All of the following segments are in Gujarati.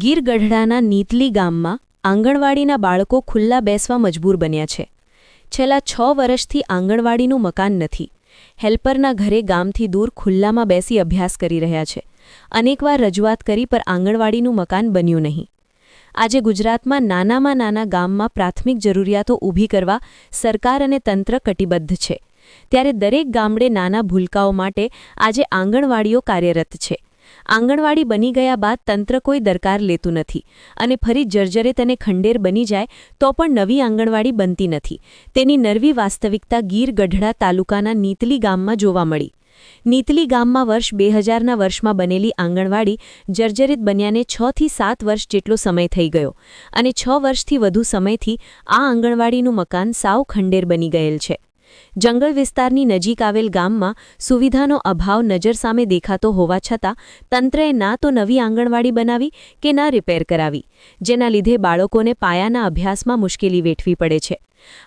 ગીર ગઢડાના નીતલી ગામમાં આંગણવાડીના બાળકો ખુલ્લા બેસવા મજબૂર બન્યા છે. છેલ્લા છ વર્ષથી આંગણવાડીનું મકાન નથી. હેલ્પરના ઘરે ગામથી દૂર ખુલ્લામાં બેસી અભ્યાસ કરી રહ્યા છે. અનેકવાર રજૂઆત કરી પર આંગણવાડીનું મકાન બન્યું નહીં. આજે ગુજરાતમાં નાનામાં નાના ગામમાં પ્રાથમિક જરૂરિયાતો ઊભી કરવા સરકાર અને તંત્ર કટિબદ્ધ છે. ત્યારે દરેક ગામડે નાના ભૂલકાઓ માટે આજે આંગણવાડીઓ કાર્યરત છે. આંગણવાડી બની ગયા બાદ તંત્ર કોઈ દરકાર લેતું નથી અને ફરી જર્જરિત અને ખંડેર બની જાય તો પણ નવી આંગણવાડી બનતી નથી. તેની નરવી વાસ્તવિકતા ગીર ગઢડા તાલુકાના નીતલી ગામમાં જોવા મળી. નીતલી ગામમાં વર્ષ બે હજારના વર્ષમાં બનેલી આંગણવાડી જર્જરિત બન્યાને છ થી સાત વર્ષ જેટલો સમય થઈ ગયો અને છ વર્ષથી વધુ સમયથી આ આંગણવાડીનું મકાન સાવ ખંડેર બની ગયેલ છે. જંગલ વિસ્તારની નજીક આવેલ ગામમાં સુવિધાનો અભાવ નજર સામે દેખાતો હોવા છતાં તંત્રએ ના તો નવી આંગણવાડી બનાવી કે ના રિપેર કરાવી, જેના લીધે બાળકોને પાયાના અભ્યાસમાં મુશ્કેલી વેઠવી પડે છે.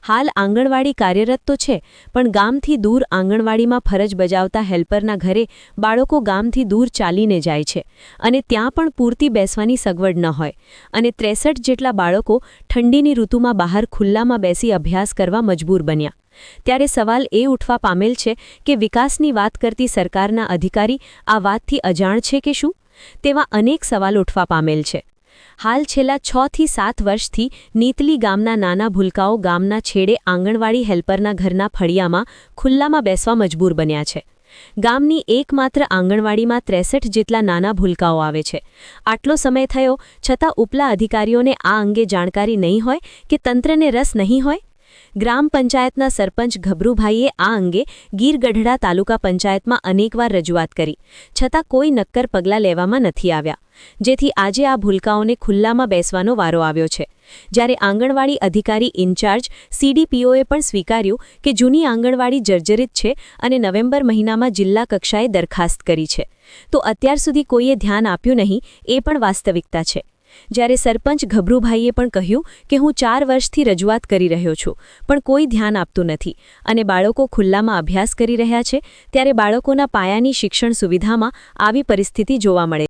હાલ આંગણવાડી કાર્યરત તો છે, પણ ગામથી દૂર આંગણવાડીમાં ફરજ બજાવતા હેલ્પરના ઘરે બાળકો ગામથી દૂર ચાલીને જાય છે અને ત્યાં પણ પૂરતી બેસવાની સગવડ ન હોય. અને ત્રેસઠ જેટલા બાળકો ઠંડીની ઋતુમાં બહાર ખુલ્લામાં બેસી અભ્યાસ કરવા મજબૂર બન્યા. ત્યારે સવાલ એ ઉઠવા પામેલ છે કે વિકાસની વાત કરતી સરકારના અધિકારી આ વાતથી અજાણ છે કે શું? તેવા અનેક સવાલ ઉઠવા પામેલ છે. હાલ છેલ્લા છ થી સાત વર્ષથી નીતલી ગામના નાના ભૂલકાઓ ગામના છેડે આંગણવાડી હેલ્પરના ઘરના ફળિયામાં ખુલ્લામાં બેસવા મજબૂર બન્યા છે. ગામની એકમાત્ર આંગણવાડીમાં ત્રેસઠ જેટલા નાના ભૂલકાઓ આવે છે. આટલો સમય થયો છતાં ઉપલા અધિકારીઓને આ અંગે જાણકારી નહીં હોય કે તંત્રને રસ નહીં હોય? ગ્રામ પંચાયતના સરપંચ ગભરુભાઈએ આ અંગે ગીરગઢડા તાલુકા પંચાયતમાં અનેકવાર રજૂઆત કરી. છતાં કોઈ નક્કર પગલાં લેવામાં નથી આવ્યા. જેથી આજે આ ભૂલકાઓને ખુલ્લામાં બેસવાનો વારો આવ્યો છે. જ્યારે આંગણવાડી અધિકારી ઇન્ચાર્જ સીડીપીઓએ પણ સ્વીકાર્યું કે જૂની આંગણવાડી જર્જરિત છે અને નવેમ્બર મહિનામાં જિલ્લા કક્ષાએ દરખાસ્ત કરી છે. તો અત્યાર સુધી કોઈએ ધ્યાન આપ્યું નહીં એ પણ વાસ્તવિકતા છે. જ્યારે સરપંચ ગભરુભાઈએ પણ કહ્યું કે હું ચાર વર્ષથી રજૂઆત કરી રહ્યો છું, પણ કોઈ ધ્યાન આપતું નથી અને બાળકો ખુલ્લામાં અભ્યાસ કરી રહ્યા છે, ત્યારે બાળકોના પાયાની શિક્ષણ સુવિધામાં આવી પરિસ્થિતિ જોવા મળે